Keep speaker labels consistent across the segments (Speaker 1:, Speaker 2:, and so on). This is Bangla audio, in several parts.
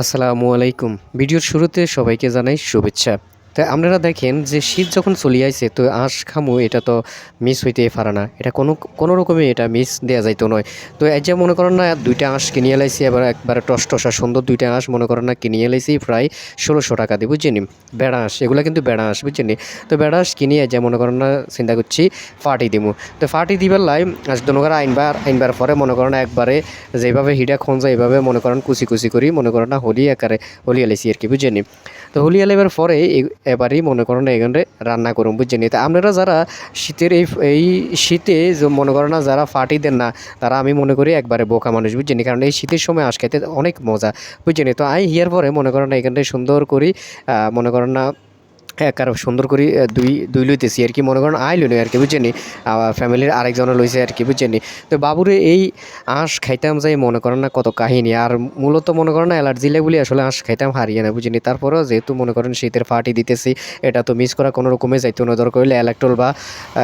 Speaker 1: আসসালামু আলাইকুম। ভিডিওর শুরুতে সবাইকে জানাই শুভেচ্ছা। তো আপনারা দেখেন যে শীত যখন চলে আইছে তো আঁশ খামু, এটা তো মিস হইতে পারে না। এটা কোনো কোনো রকমে এটা মিস দেওয়া যাইতো নয়। তো এই যে মনে করেন না, দুইটা আঁশ কিনিয়ে লাইছি, এবার একবারে টস টসা সুন্দর দুইটা আঁশ মনে করেন না, কিনিয়ে লাইছি প্রায় ষোলোশো টাকা দিয়ে, বুঝছেনি বেড়া আঁশ, এগুলো কিন্তু বেড়া আঁশ, বুঝছেনি তো বেড়া আঁশ কিনিয়ে যে মনে করেন না, চিন্তা করছি, ফাটি দিমু। তো ফাটি দিবার লাই আজ দোনোকার আইনবার আইনবার পরে মনে করেন না, একবারে যেভাবে হিডা খঞ্জা এইভাবে মনে করেন কুচি কুচি করি, মনে করেন না, হোলি আকারে হোলি আলাইছি আর কি, বুঝছেনি তো হোলি আলাইবার পরে এবারই মনে করেন এখানে রান্না করুন, বুঝছেনি? তা আপনারা যারা শীতের এই এই শীতে মনে করেন না যারা ফাটি দেন না, তারা আমি মনে করি একবারে বোকা মানুষ, বুঝছেন? কারণ এই শীতের সময় আঁশ অনেক মজা, বুঝছেনি? তো আই হিয়ার পরে মনে করেন এখানটায় সুন্দর করি মনে করেন না একার সুন্দর করে দুই দুই লইতেছি আর কি, মনে করেন আই লইনি আর কি, বুঝছেনি ফ্যামিলির আরেকজনে লইছে আর কি, বুঝছেনি তো বাবুরে এই আঁশ খাইতাম যাই মনে করেন না কত কাহিনী, আর মূলত মনে করেন না অ্যালার্জি লেগুলি আসলে আঁশ খাইতাম, হারিয়ে না বুঝিনি তারপরেও যেহেতু মনে করেন শীতের ফাটি দিতেছি, এটা তো মিস করা কোনো রকমে যাইতো না, দরকার হইলে অ্যালাক্টোল বা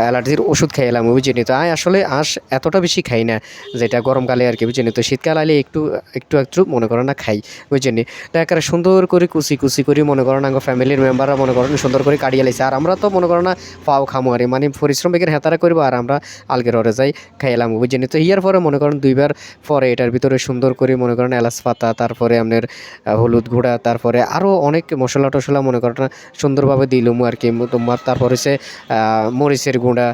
Speaker 1: অ্যালার্জির ওষুধ খাইলাম বুঝিনি তো আয় আসলে আঁশ এতটা বেশি খাই না, যেটা গরমকালে আর কি বুঝিনি তো শীতকাল আলে একটু একটু একটু মনে করেন না খাই বুঝিনি তো একেবারে সুন্দর করে কুচি কুচি করে, মনে করেন আঙ্গ ফ্যামিলির মেম্বাররা মনে করেন সুন্দর করে কাটিয়ে লাইছে। আর আমরা তো মনে করেন না পাও খামো আরে মানে পরিশ্রম বেগের হেতারা করব আর আমরা আলগের হরে যাই খাইলাম। বুঝিনি তো ইয়ার পরে মনে করেন দুইবার পরে এটার ভিতরে সুন্দর করে মনে করেন এলাচ পাতা তারপরে আপনার হলুদ গুঁড়া তারপরে আরও অনেক মশলা টশলা মনে করেন না সুন্দরভাবে দিলুম আর কি। তোমার তারপর আহ, মরিচের গুঁড়া।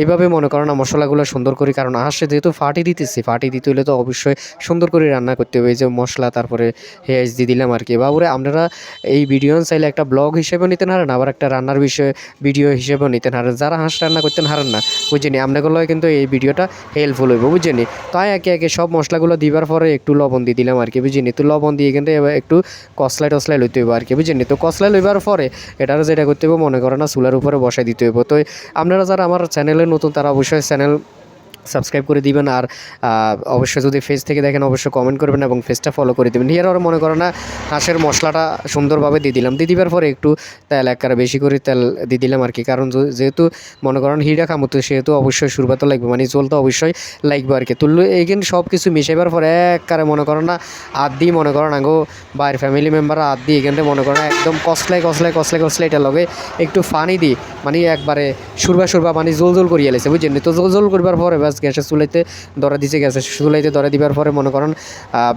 Speaker 1: এইভাবে মনে করো না মশলাগুলো সুন্দর করে কারণ আসে যেহেতু ফাটি দিতেছি ফাটি দিতে হলে তো অবশ্যই সুন্দর করে রান্না করতে হবে। যে মশলা তারপরে হেয়াজ দিয়ে দিলাম আর কি। বাবুরে আপনারা এই ভিডিও চাইলে একটা ব্লগ হিসেবে নিতেন হারেন আবার একটা রান্নার বিষয়ে ভিডিও হিসেবেও নিতেন। হারেন যারা হাঁস রান্না করতেন, হারেন না। বুঝিনি? আপনাগুলো কিন্তু এই ভিডিওটা হেল্পফুল হইব, বুঝিনি? তাই একে একে সব মশলাগুলো দিবার পরে একটু লবণ দিয়ে দিলাম আর কি, বুঝিনি? তো লবণ দিয়ে কিন্তু একটু কসলাই টসলাই লইতে হইব আর কি, বুঝিনি? তো কসলাই লইবার পরে এটার যেটা করতে হইব, মনে করো না, চুলার উপরে বসাই দিতে হইব। তো আপনারা যারা আমার চ্যানেলে নতুন, তারা অবশ্যই চ্যানেল সাবস্ক্রাইব করে দিবেন আর অবশ্যই যদি ফেস থেকে দেখেন অবশ্যই কমেন্ট করবেন এবং ফেসটা ফলো করে দেবেন। হিয়ার আর মনে করো না, হাঁসের মশলাটা সুন্দরভাবে দিয়ে দিলাম। দিয়ে দিবার পরে একটু তেল একবারে বেশি করে তেল দিয়ে দিলাম আর কি। কারণ যেহেতু মনে করেন হিডা খামো, তো সেহেতু অবশ্যই সুরবা তো লাগবে। মানে জল তো অবশ্যই লাগবে আর কি। তুললো এইখানে সব কিছু মিশাইবার পরে একবারে মনে করো না আদ মনে করো না গো বাইরের ফ্যামিলি মেম্বার আদ দিয়ে এখানটা মনে করো না, একদম কসলাই কসলাই কসলাই কসলাই এটা লগে একটু পানি দিই। মানে একবারে সুরবা সুরবা মানে জল জল করিয়ে লেছে বুঝছেন? তো জল জল করবার পরে ব্যাস গ্যাসের চুলাইতে ধরা দিছে গ্যাসের চুলাইতে ধরা দিবার পরে মনে করেন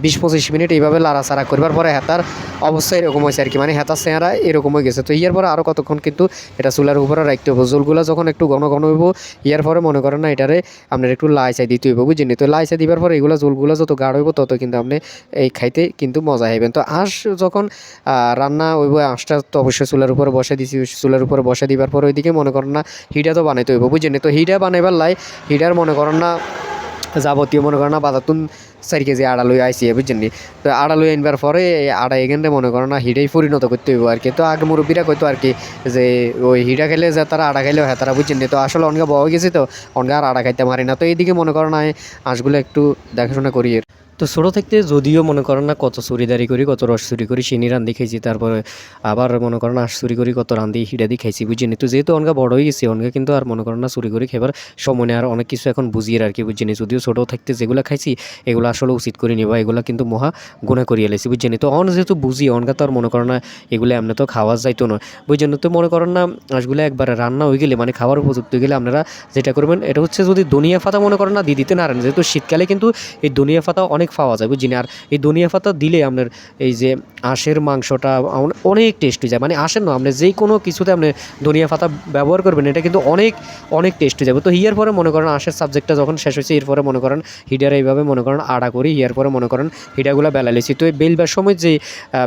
Speaker 1: বিশ পঁচিশ মিনিট এইভাবে লাড়াচাড়া করবার পরে হেতার অবস্থা এরকম হয়েছে আর কি। মানে হেতার চেহারা এরকম হয়ে গেছে। তো ইয়ার পরে আরও কতক্ষণ কিন্তু এটা চুলার উপরে রাখতে হবে জলগুলো যখন একটু ঘন ঘন হইব ইয়ার পরে মনে করেন না এটারে আপনার একটু লাই চাই দিতে হইব, বুঝছেন তো লাই চাই দিবার পরে এগুলো জলগুলো যত গাঢ় হইব, তত কিন্তু আপনি এই খাইতে কিন্তু মজা হইবেন তো আঁশ যখন রান্না হইব আঁশটা তো অবশ্যই চুলার উপরে বসে দিছি, চুলার উপরে বসে দিবার পর ওইদিকে মনে করেন না হিটা তো বানাইতে হইব, বুঝছেন তো হিটা বানাইবার লাই হিটার মনে করেন না যাবতীয় মনে করেন না বাজাতুন চার কেজি আড়া লই আইসি বুঝছেন নি? তো আড়া লই আনবার পরে আড়া এখানে মনে করেন না হিটাই পরিণত করতে হইব আর কি। তো আগে মুরব্বীরা কইতো আর কি যে, ওই হিটা খেলে যে তারা আড়া খেলেও হ্যাঁ তারা, বুঝছেন নি? তো আসলে অনগা বড় গেছে তো, অনেক আর আড়া খাইতে পারি না। তো এইদিকে মনে করেন না হাঁসগুলো একটু দেখাশোনা করি। তো ছোটো থাকতে যদিও মনে করেন না কত চুরিদারি করি, কত রস চুরি করি চিনি রান্ধি খাইছি, তারপরে আবার মনে করেন আঁশ চুরি করি, কত রান্ধি হিডা দিয়ে খাইছি বুঝিনি তো যেহেতু অনগা বড় হয়ে গেছি, অনগা কিন্তু আর মনে করেন না চুরি করি খাবার সময় আর অনেক কিছু এখন বুঝিয়ে আর কি বুঝিনি যদিও ছোটো থাকতে যেগুলো খাইছি, এগুলো আসলে উচিত করে নিবা এগুলো কিন্তু মহা গুণা করিয়ে লাইছি বুঝিনি তো অন যেহেতু বুঝি, অনগা তো আর মনে করেন না এগুলো এমনি তো খাওয়া যাইতো না বুঝছেন তো মনে করেন না আঁশগুলো একবারে রান্না হয়ে গেলে মানে খাওয়ার উপযুক্ত হয়ে গেলে আপনারা যেটা করবেন, এটা হচ্ছে যদি দুনিয়া ফাতা মনে করেন না দিয়ে দিতে না যেহেতু শীতকালে কিন্তু এই দুনিয়া ফাতা অনেক পাওয়া যায় বুঝিনি আর এই দুনিয়া পাতা দিলে আপনার এই যে আঁশের মাংসটা অনেক টেস্ট হয়ে যায়। মানে আঁশের না, আপনি যে কোনো কিছুতে আপনি ধনিয়া পাতা ব্যবহার করবেন, এটা কিন্তু অনেক অনেক টেস্ট হয়ে যাবে তো হিয়ার পরে মনে করেন আঁশের সাবজেক্টটা যখন শেষ হয়েছে এরপরে মনে করেন হিডার এইভাবে মনে করেন আড়া করি, হিয়ার পরে মনে করেন হিডাগুলো বেলা লেছি। তো এই বেলবার সময় যে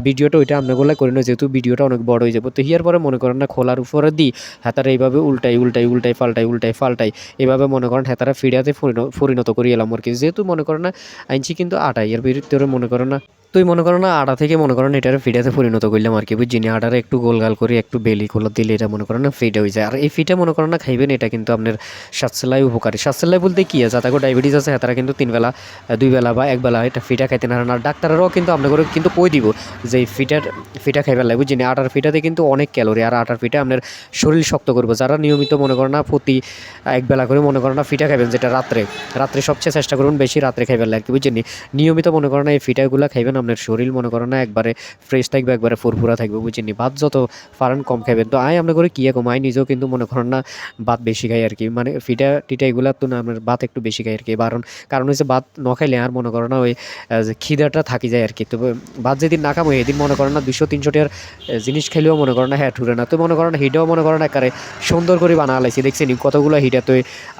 Speaker 1: ভিডিওটা ওইটা আপনাগুলো করে না, যেহেতু ভিডিওটা অনেক বড় হয়ে যাবে। তো হিয়ার পরে মনে করেন না খোলার উপরে দিই, হাতারা এইভাবে উল্টাই উল্টাই উল্টাই, পাল্টাই উল্টাই, পাল্টাই এভাবে মনে করেন ফিডাতে পরিণ- পরিণত করি এলাম আর কি। যেহেতু মনে করেন না, আইনছি কিন্তু আটাই এর ভিতরে মনে করো না তুই মনে করো না আটা থেকে মনে করেন এটার ফিডাতে পরিণত করলাম আর কি, বুঝছি? আটারে একটু গোলগাল করে একটু বেলি খোলা দিলে এটা মনে করেন না ফিডা হয়ে যায়। আর এই ফিটা মনে করেন না খাইবেন, এটা কিন্তু আপনার স্বাস্থ্যলাই উপকারী। স্বাস্থ্যলাই বলতে কী আছে? তাকে ডায়াবেটিস আছে তারা কিন্তু তিন বেলা দুই বেলা বা এক বেলা এটা ফিটা খাইতে না আর ডাক্তারেরও কিন্তু আপনাদের কিন্তু কই দিব যে এই ফিটার ফিটা খাইবার লাগে বুঝছি? আটার ফিটাতে কিন্তু অনেক ক্যালোরি আর আটার ফিটা আপনার শরীর শক্ত করবে। যারা নিয়মিত মনে করেন না প্রতি এক বেলা করে মনে করেন না ফিটা খাইবেন, যেটা রাত্রে রাত্রে সবচেয়ে চেষ্টা করুন বেশি রাত্রে খাইবার লাগে বুঝছেন? নিয়মিত মনে করো না এই ফিটাগুলো খাইবেন আপনার শরীর, মনে করেন না, একবারে ফ্রেশ থাকবে, একবারে ফুরফুরা থাকবে বুঝছেন ভাত যত পারেন কম খাবেন তো আয় আমরা করে কী কম আয় নিজেও কিন্তু মনে করেন না, ভাত বেশি খাই আর কি মানে ফিটা টিটা এগুলো তো না আপনার ভাত একটু বেশি খাই আর কি কারণ কারণ হচ্ছে ভাত ন খাইলে আর মনে করেন না ওই খিদাটা থাকি যায় আর কি তো ভাত যেদিন না খামো এদিন মনে করেন না দুশো তিনশো টাকার জিনিস খেলেও মনে করেন না হ্যাঁ ঠুরে না। তো মনে করেন হিটাও মনে করেন একারে সুন্দর করে বানা লাইছি। দেখছেন কতগুলো হিটা তো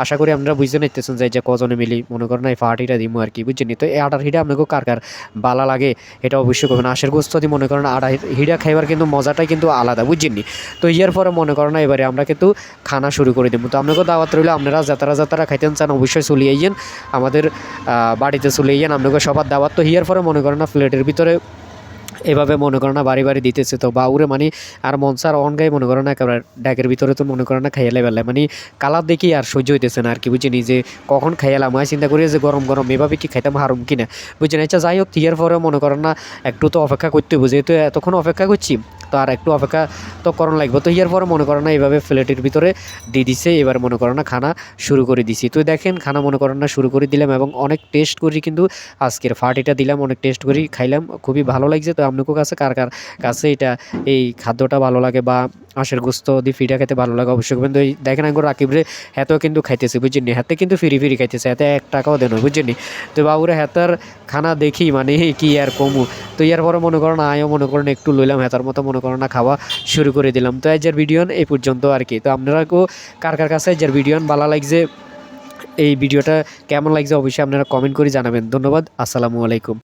Speaker 1: আশা করি আপনারা বুঝতে নিতেছেন যে যে কজনে মিলি মনে করেন না এই ফাটিটা দিমু আর কি বুঝছেন তো এই আটার হিটা আপনাকে কার কার বালা লাগে? এটা অবশ্যই করবেন। আশের গোস্ত মনে করেন আর হিরা খাইবার কিন্তু মজাটাই কিন্তু আলাদা, বুঝছেননি? তো ইয়ার পরে মনে করেন না, এবারে আমরা কিন্তু খানা শুরু করে দেবো। তো আপনাকেও দাওয়াত রইলে, আপনারা যাতারা যাতারা খাইতেন চান, অবশ্যই চলে আইয়েন। আমাদের বাড়িতে চলে যান আপনাকে সবার দাওয়াত। তো হিয়ার পরে মনে করেন না প্লেটের ভিতরে এভাবে মনে করো না, বাড়ি বাড়ি দিতেছে তো, বাউরে মানে আর মনসার অন গায়ে মনে করো না, একেবারে ডাকের ভিতরে তো মনে করো না খাইয়ালে বেলায় মানে কালার দেখি আর সহ্য হইতেছে না আর কি বুঝিনি যে কখন খাইয়ালাম আমি চিন্তা করি যে গরম গরম, এভাবে কি খাইতাম, হারুম কিনা? বুঝছেন? আচ্ছা যাই হোক ইয়ার পরে মনে করেন না, একটু তো অপেক্ষা করতে হবে তো এতক্ষণ অপেক্ষা করছি তো আর একটু অপেক্ষা তো করণ লাগবে। তো ইয়ার পরে মনে করেন না, এইভাবে প্লেটের ভিতরে দিয়ে দিছে, এবার মনে করেন না খানা শুরু করে দিছি। তো দেখেন, খানা মনে করেন না শুরু করে দিলাম এবং অনেক টেস্ট করি কিন্তু আজকের ফাটিটা দিলাম, অনেক টেস্ট করি, খাইলাম, খুবই ভালো লাগছে। তো আপনাদের কাছে কার কার কাছে এটা, এই খাদ্যটা ভালো লাগে বা আঁশের গোস্ত দিয়ে ফিটা খেতে ভালো লাগে, অবশ্যই। কিন্তু এই দেখেন একবার রাকিবরে হ্যাতেও কিন্তু খাইতেছে, বুঝছেন হাতে কিন্তু ফিরি ফিরি খাইতেছে, হাতে এক টাকাও দেন বুঝছেন তো বাবুরে হাতার খানা দেখি মানে কি আর কমু? তো ইয়ার পরে মনে করেন আয়ও মনে করেন একটু লইলাম, হেতার মতো মনে করেন না, খাওয়া শুরু করে দিলাম। তো আজের ভিডিও এই পর্যন্ত আর কি। তো আপনারাও কার কার কাছে আজের ভিডিও ভালো লাগছে, এই ভিডিওটা কেমন লাগছে অবশ্যই আপনারা কমেন্ট করে জানাবেন। ধন্যবাদ, আসসালামু আলাইকুম।